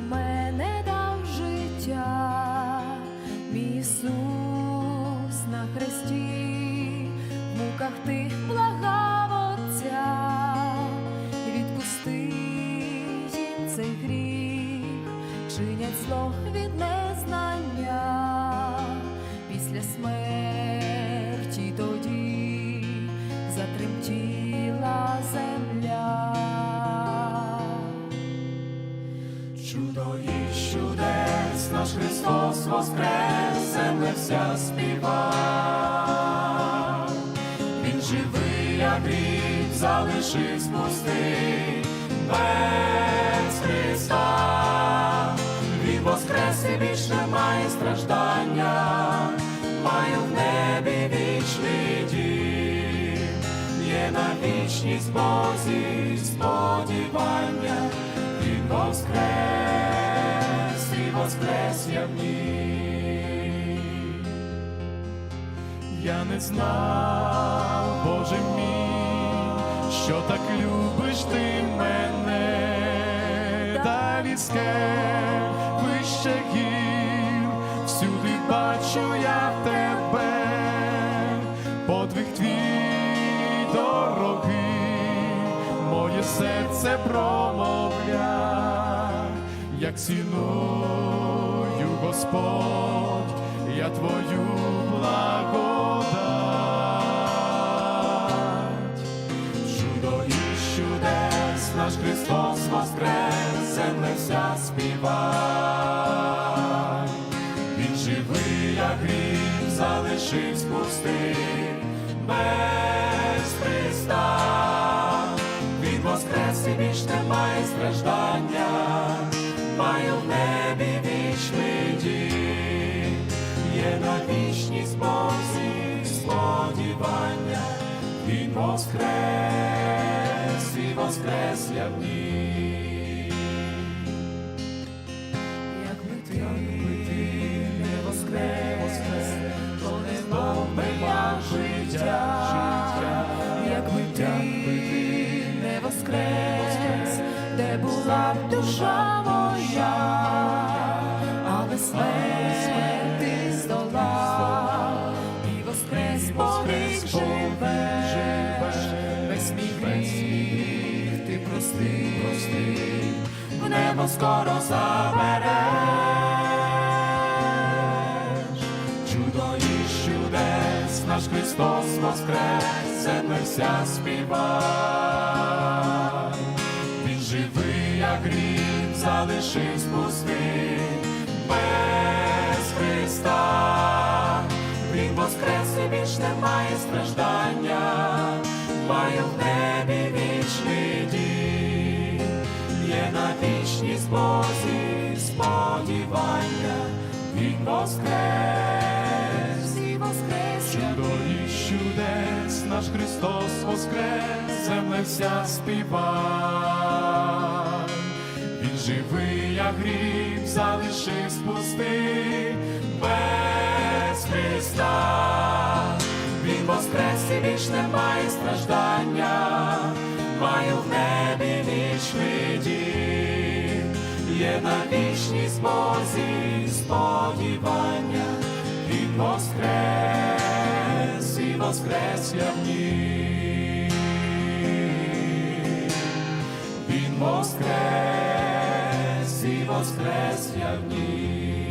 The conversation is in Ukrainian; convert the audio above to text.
мене дав життя, Ісус на хресті, в муках тих благав Отця, відпусти їм цей гріх, чинять зло від незнання, після смерті Чудо і чудес наш Христос воскрес, земля вся співа. Він живий, а гріх залишив пустий без Христа. Він воскрес і більш немає страждання, маю в небі вічний дім, є на вічність Бозі сподівання. Він воскрес, і я не знав, Боже мій, що так любиш ти мене, далі скель, вище гір, всюди бачу я тебе, подвиг твій дорогий, моє серце промовля, як ціную, Господь, я твою благодать. Чудо і чудес, наш Христос воскрес, земле вся співай. Він живий, а гріх залишив пустий без Христа. Він воскрес і більш немає страждання, маю в небі вічний дім, є на вічність Бозі сподівання, Він воскрес і воскрес я в ній. Якби ти не воскрес, воскрес, то не мав би я життя, якби ти не воскрес, де була б душа моя, скоро забереш. Чудо і чудес, наш Христос воскрес, земля вся співай. Він живий, а гріх залишив пустий без Христа. Він воскрес і більш немає страждання, має в небі є на вічність Бозі сподівання, Він воскрес. І воскрес. Чудо і чудес, наш Христос воскрес, земля вся співай. Він живий, а гріх залишив спустий без Христа. Він воскрес і більш немає страждання, маю в небі є на вічній Бозі сподівання, Він воскрес і воскрес я в ній. Він воскрес і воскрес я в ній.